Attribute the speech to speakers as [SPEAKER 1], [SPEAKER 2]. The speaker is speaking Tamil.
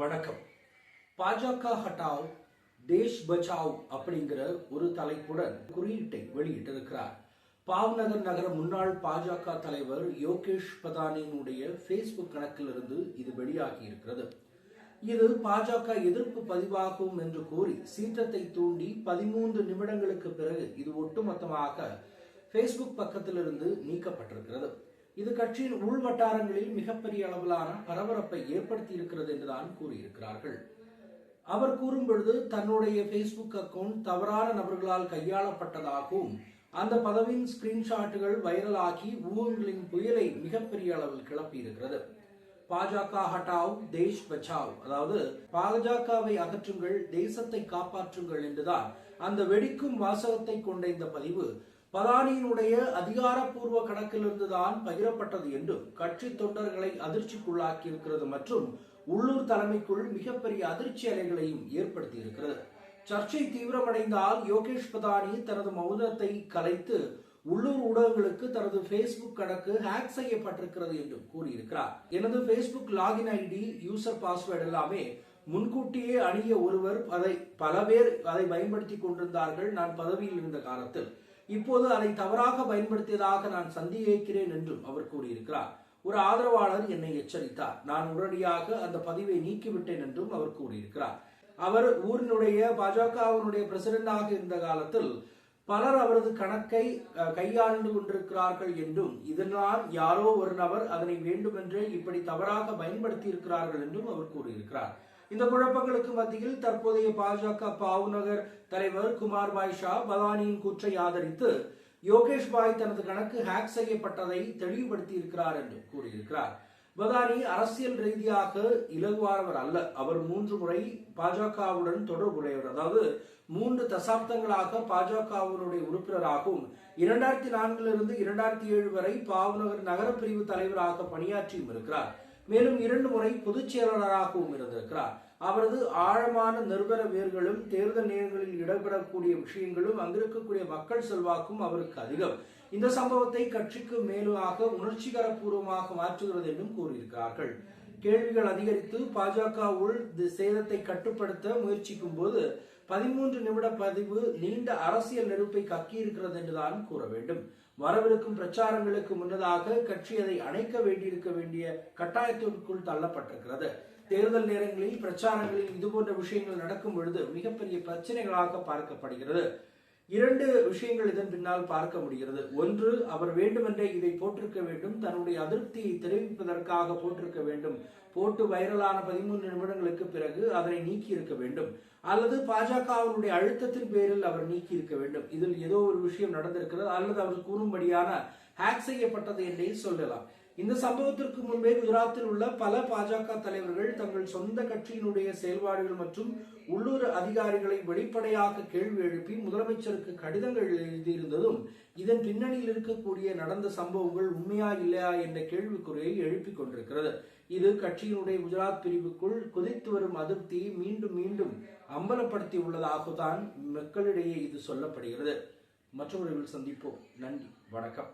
[SPEAKER 1] வணக்கம். பாஜக ஹட்டாவ் தேஷ் பச்சாவ் அப்படிங்கிற ஒரு தலைப்புடன் குறியீட்டை வெளியிட்டிருக்கிறார். பாவ்நகர் நகர முன்னாள் பாஜக தலைவர் யோகேஷ் பதானியினுடைய ஃபேஸ்புக் கணக்கிலிருந்து இது வெளியாகி இருக்கிறது இது பாஜக எதிர்ப்பு பதிவாகும் என்று கூறி சீற்றத்தை தூண்டி பதிமூன்று நிமிடங்களுக்கு பிறகு இது ஒட்டுமொத்தமாக ஃபேஸ்புக் பக்கத்திலிருந்து நீக்கப்பட்டிருக்கிறது. இது கட்சியின் உள் வட்டாரங்களில் மிகப்பெரிய அளவிலான பரபரப்பை ஏற்படுத்தி இருக்கிறது என்றுதான் கூறியிருக்கிறார்கள். அவர் கூறும் பொழுது தன்னுடைய ஃபேஸ்புக் அக்கவுண்ட் தவறான நபர்களால் கையாளப்பட்டதாகவும் அந்த பதவியின் ஸ்கிரீன்ஷாட்டுகள் வைரலாகி ஊகங்களின் புயலை மிகப்பெரிய அளவில் கிளப்பி இருக்கிறது பாஜக ஹட்டாவ் தேஷ் பச்சாவ் அதாவது பாஜகவை அகற்றுங்கள் தேசத்தை காப்பாற்றுங்கள் என்றுதான் அந்த வெடிக்கும் வாசகத்தை கொண்ட இந்த பதிவு பதானியினுடைய அதிகாரப்பூர்வ கணக்கிலிருந்து தான் பகிரப்பட்டது என்றும் கட்சி தொண்டர்களை அதிர்ச்சிக்குள்ளாக்கி இருக்கிறது மற்றும் உள்ளூர் தலைமைக்குள் மிகப்பெரிய அதிர்ச்சி அலைகளையும் ஏற்படுத்தி இருக்கிறது சர்ச்சை தீவிரமடைந்தால் யோகேஷ் பதானி தனது மௌனத்தை கலைத்து உள்ளூர் ஊடகங்களுக்கு தனது ஃபேஸ்புக் கணக்கு ஹேக் செய்யப்பட்டிருக்கிறது என்றும் கூறியிருக்கிறார். எனது Facebook login ID user password எல்லாமே முன்கூட்டியே அணிய ஒருவர் அதை பல பேர் அதை பயன்படுத்தி கொண்டிருந்தார்கள் நான் பதவியில் இருந்த காலத்தில். இப்போது அதை தவறாக பயன்படுத்தியதாக நான் சந்தேகிக்கிறேன் என்றும் அவர் கூறியிருக்கிறார். ஒரு ஆதரவாளர் என்னை எச்சரித்தார். நான் உடனடியாக அந்த பதிவை நீக்கிவிட்டேன் என்றும் அவர் கூறியிருக்கிறார். அவர் ஊரினுடைய பாஜகவினுடைய பிரசிடண்டாக இருந்த காலத்தில் பலர் அவரது கணக்கை அஹ், கையாண்டு கொண்டிருக்கிறார்கள் என்றும் இதனால் யாரோ ஒரு நபர் அதனை வேண்டுமென்றே இப்படி தவறாக பயன்படுத்தி இருக்கிறார்கள் என்றும் அவர் கூறியிருக்கிறார். இந்த குழப்பங்களுக்கு மத்தியில் தற்போதைய பாஜக பாவுநகர் தலைவர் குமார் பாய் ஷா பவானியின் கூற்றை ஆதரித்து யோகேஷ் பாய் தனது கணக்கு ஹேக் செய்யப்பட்டதை தெளிவுபடுத்தி இருக்கிறார் என்று கூறியிருக்கிறார். பதானி அரசியல் ரீதியாக இலகுவானவர் அல்ல. அவர் மூன்று முறை பாஜகவுடன் தொடர்புடையவர். அதாவது மூன்று தசாப்தங்களாக பாஜகவினுடைய உறுப்பினராகவும் இரண்டாயிரத்தி நான்கிலிருந்து இரண்டாயிரத்தி ஏழு வரை பாவநகர் நகர பிரிவு தலைவராக பணியாற்றியும் இருக்கிறார். மேலும் இரண்டு முறை பொதுச் செயலாளராகவும் இருந்திருக்கிறார். அவரது ஆழமான நிருபர வேர்களும் தேர்தல் நேரங்களில் இடம்பெறக்கூடிய விஷயங்களும் அங்கிருக்கக்கூடிய மக்கள் செல்வாக்கும் அவருக்கு அதிகம். இந்த சம்பவத்தை கட்சிக்கு மேலாக உணர்ச்சிகர பூர்வமாக மாற்றுகிறது என்றும் கூறியிருக்கிறார்கள். கேள்விகள் அதிகரித்து பாஜக உள் தி- சேதத்தை கட்டுப்படுத்த முயற்சிக்கும் போது பதிமூன்று நிமிட பதிவு நீண்ட அரசியல் நெருப்பை கக்கியிருக்கிறது என்றுதான் கூற வேண்டும். வரவிருக்கும் பிரச்சாரங்களுக்கு முன்னதாக கட்சி அதை அணைக்க வேண்டியிருக்க வேண்டிய கட்டாயத்திற்குள் தள்ளப்பட்டிருக்கிறது. தேர்தல் நேரங்களில் பிரச்சாரங்களில் இதுபோன்ற விஷயங்கள் நடக்கும் பொழுது மிகப்பெரிய பிரச்சனைகளாக பார்க்கப்படுகிறது. இரண்டு விஷயங்கள் இதன் பின்னால் பார்க்க முடிகிறது. ஒன்று அவர் வேண்டுமென்றே இதை போட்டிருக்க வேண்டும். தன்னுடைய அதிருப்தியை தெரிவிப்பதற்காக போட்டிருக்க வேண்டும். போட்டு வைரலான பதிமூன்று நிமிடங்களுக்கு பிறகு அதனை நீக்கி இருக்க வேண்டும். அல்லது பாஜகவினுடைய அழுத்தத்தின் பேரில் அவர் நீக்கி இருக்க வேண்டும். இதில் ஏதோ ஒரு விஷயம் நடந்திருக்கிறது. அல்லது அவர் கூறும்படியான ஹேக் செய்யப்பட்டது என்றே சொல்லலாம். இந்த சம்பவத்திற்கு முன்பே குஜராத்தில் உள்ள பல பாஜக தலைவர்கள் தங்கள் சொந்த கட்சியினுடைய செயல்பாடுகள் மற்றும் உள்ளூர் அதிகாரிகளை வெளிப்படையாக கேள்வி எழுப்பி முதலமைச்சருக்கு கடிதங்கள் எழுதியிருந்ததும் இதன் பின்னணியில் இருக்கக்கூடிய நடந்த சம்பவங்கள் உண்மையா இல்லையா என்ற கேள்விக்குறியை எழுப்பிக் கொண்டிருக்கிறது. இது கட்சியினுடைய குஜராத் பிரிவுக்குள் குதித்து வரும் அதிருப்தியை மீண்டும் மீண்டும் அம்பலப்படுத்தி உள்ளதாகத்தான் மக்களிடையே இது சொல்லப்படுகிறது. மற்றொரு சந்திப்போம். நன்றி. வணக்கம்.